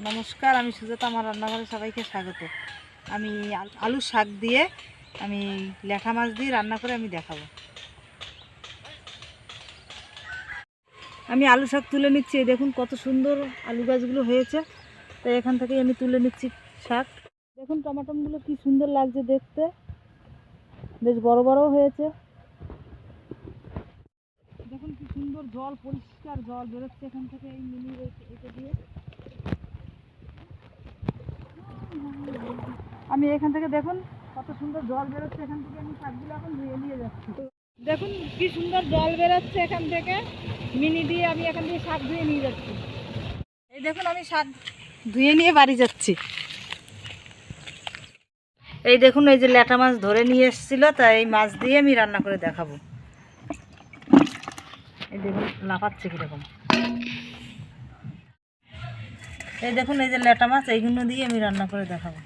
নমস্কার, আমি সুজাতা, আমার রান্নাঘরে সবাইকে স্বাগত। আমি আল- শাক দিয়ে আমি ল্যাঠা মাছ দিয়ে রান্না করে আমি দেখাবো। আমি আলু শাক তুলে নিচ্ছি দেখুন কত সুন্দর আলু গাছগুলো হয়েছে। তাই এখান থেকেই আমি তুলে নিচ্ছি শাক। দেখুন টমাটোগুলো কি সুন্দর লাগছে দেখতে। বেশ বড় বড় হয়েছে। দেখুন কি সুন্দর জল, পরিষ্কার জল বেরোচ্ছে এখান থেকে এই মিনি এটা দিয়ে। আমি এখান থেকে দেখুন কত সুন্দর জল বেরোচ্ছে এখান থেকে, আমি শাকগুলো এখন ধুয়ে নিয়ে যাচ্ছি। দেখুন কি সুন্দর জল বেরোচ্ছে এখান থেকে, মিনি দিয়ে আমি এখান থেকে শাক ধুয়ে নিয়ে যাচ্ছি। এই দেখুন আমি শাক ধুয়ে নিয়ে বাড়ি যাচ্ছি। এই দেখুন, এই যে ল্যাটা মাছ ধরে নিয়ে এসেছিল, তা এই মাছ দিয়ে আমি রান্না করে দেখাবো। এই দেখুন, লাফাচ্ছে কীরকম। এই দেখুন, এই যে ল্যাটা মাছ, এইগুলো দিয়ে আমি রান্না করে দেখাবো।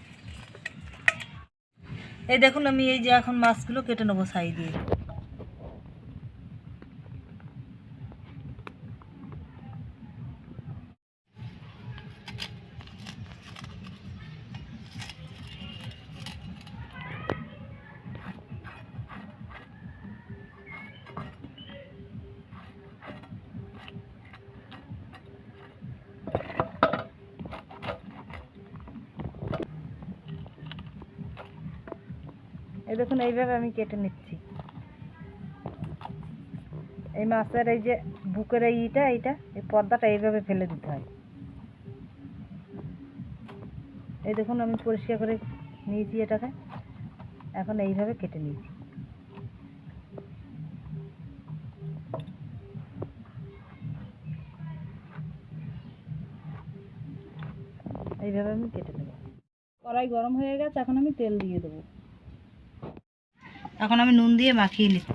এই দেখুন, আমি এই যে এখন মাছগুলো কেটে নেব সাই দিয়ে এই দেখুন, এইভাবে আমি কেটে নিচ্ছি। এই মাছের এই যে বুকের এই ইটা, এইটা, এই পর্দাটা এইভাবে ফেলে দিতে হয়। এই দেখুন, আমি পরিষ্কার করে নিয়েছি এটাকে। এখন এইভাবে কেটে নিয়েছি। এইভাবে আমি কেটে নেব। কড়াই গরম হয়ে গেছে, এখন আমি তেল দিয়ে দেবো। এখন আমি নুন দিয়ে মাখিয়ে নিচ্ছি।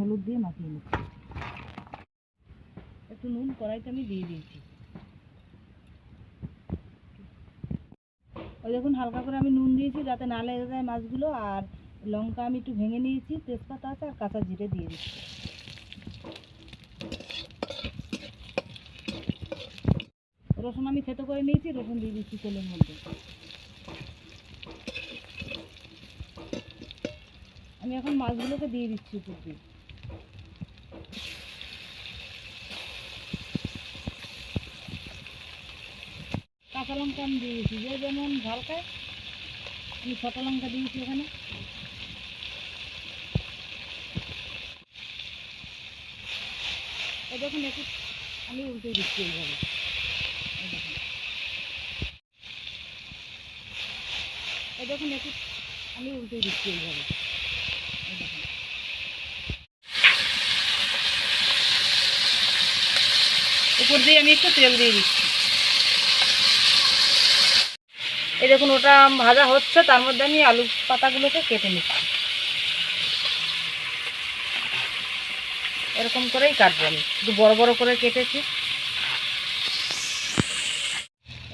হলুদ দিয়ে মাখিয়ে নিচ্ছি। একটু নুন কড়াইতে আমি দিয়ে দিয়েছি। ওই দেখুন, হালকা করে আমি নুন দিয়েছি যাতে না লেগে যায় মাছগুলো, আর লঙ্কা আমি একটু ভেঙে নিয়েছি, তেজপাতা আছে আর কাঁচা জিরে দিয়ে দিচ্ছি। রসুন আমি থেতো করে নিয়েছি, রসুন দিয়ে দিচ্ছি তেলের মধ্যে। আমি এখন মাছগুলোকে দিয়ে দিচ্ছি দিয়ে। কাঁচা লঙ্কা আমি দিয়ে দিচ্ছি, যে যেমন ঝাল খায়, আমি ছোটো লঙ্কা দিয়েছি এখানে। এই দেখুন, একটু আমি উল্টে দিচ্ছি এইভাবে এই দেখুন এই দেখুন একটু আমি উল্টে দিচ্ছি এইভাবে। উপর দিয়ে আমি একটু তেল দিয়ে দিচ্ছি। এই দেখুন, ওটা ভাজা হচ্ছে, তার মধ্যে আমি আলু পাতাগুলোকে কেটে নিচ্ছি। এরকম করেই কাটবো আমি। একটু বড় বড় করে কেটেছি।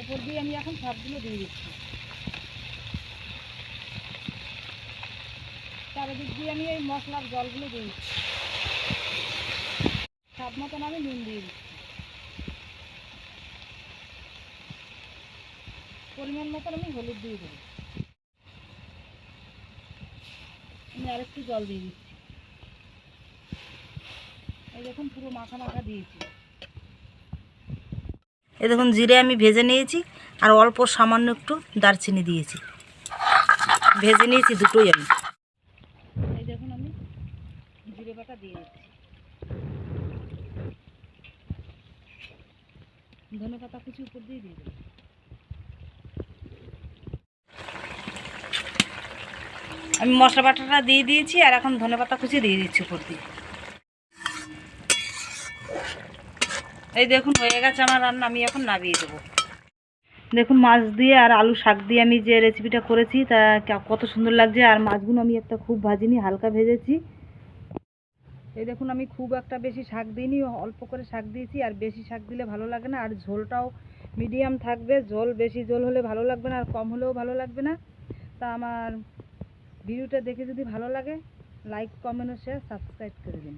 এরপর দিয়ে আমি এখন সবগুলো দিয়ে দিচ্ছি। চারিদিক দিয়ে আমি এই মশলার জলগুলো দিচ্ছি। স্বাদ মতন আমি নুন দিয়ে দিচ্ছি। পরিমাণ মতন আমি হলুদ দিয়ে দেবো। আমি আরেকটু জল দিয়ে দিচ্ছি। এই দেখুন, পুরো মাখা মাখা দিয়েছি। এই দেখুন, জিরে আমি ভেজে নিয়েছি আর অল্প সামান্য একটু দারচিনি দিয়েছি। ভেজে নিয়েছি দুটোই আমি। জিরে বাটা দিয়ে দিচ্ছি। ধনে পাতা কুচি উপর দিয়ে দিয়ে দেবো। আমি মশলা বাটাটা দিয়ে দিয়েছি আর এখন ধনে পাতা কুচি দিয়ে দিচ্ছি উপর দিয়ে। এই দেখুন, হয়ে গেছে আমার রান্না, আমি এখন নামিয়ে দেবো। দেখুন, মাছ দিয়ে আর আলু শাক দিয়ে আমি যে রেসিপিটা করেছি, তা কত সুন্দর লাগছে। আর মাছগুলো আমি একটা খুব ভাজিনি, হালকা ভেজেছি। এই দেখুন, আমি খুব একটা বেশি শাক দিইনি অল্প করে শাক দিয়েছি, আর বেশি শাক দিলে ভালো লাগে না, আর ঝোলটাও মিডিয়াম থাকবে জল বেশি জল হলে ভালো লাগবে না, আর কম হলেও ভালো লাগবে না। তা আমার ভিডিওটা দেখে যদি ভালো লাগে লাইক কমেন্ট ও শেয়ার সাবস্ক্রাইব করে দিন।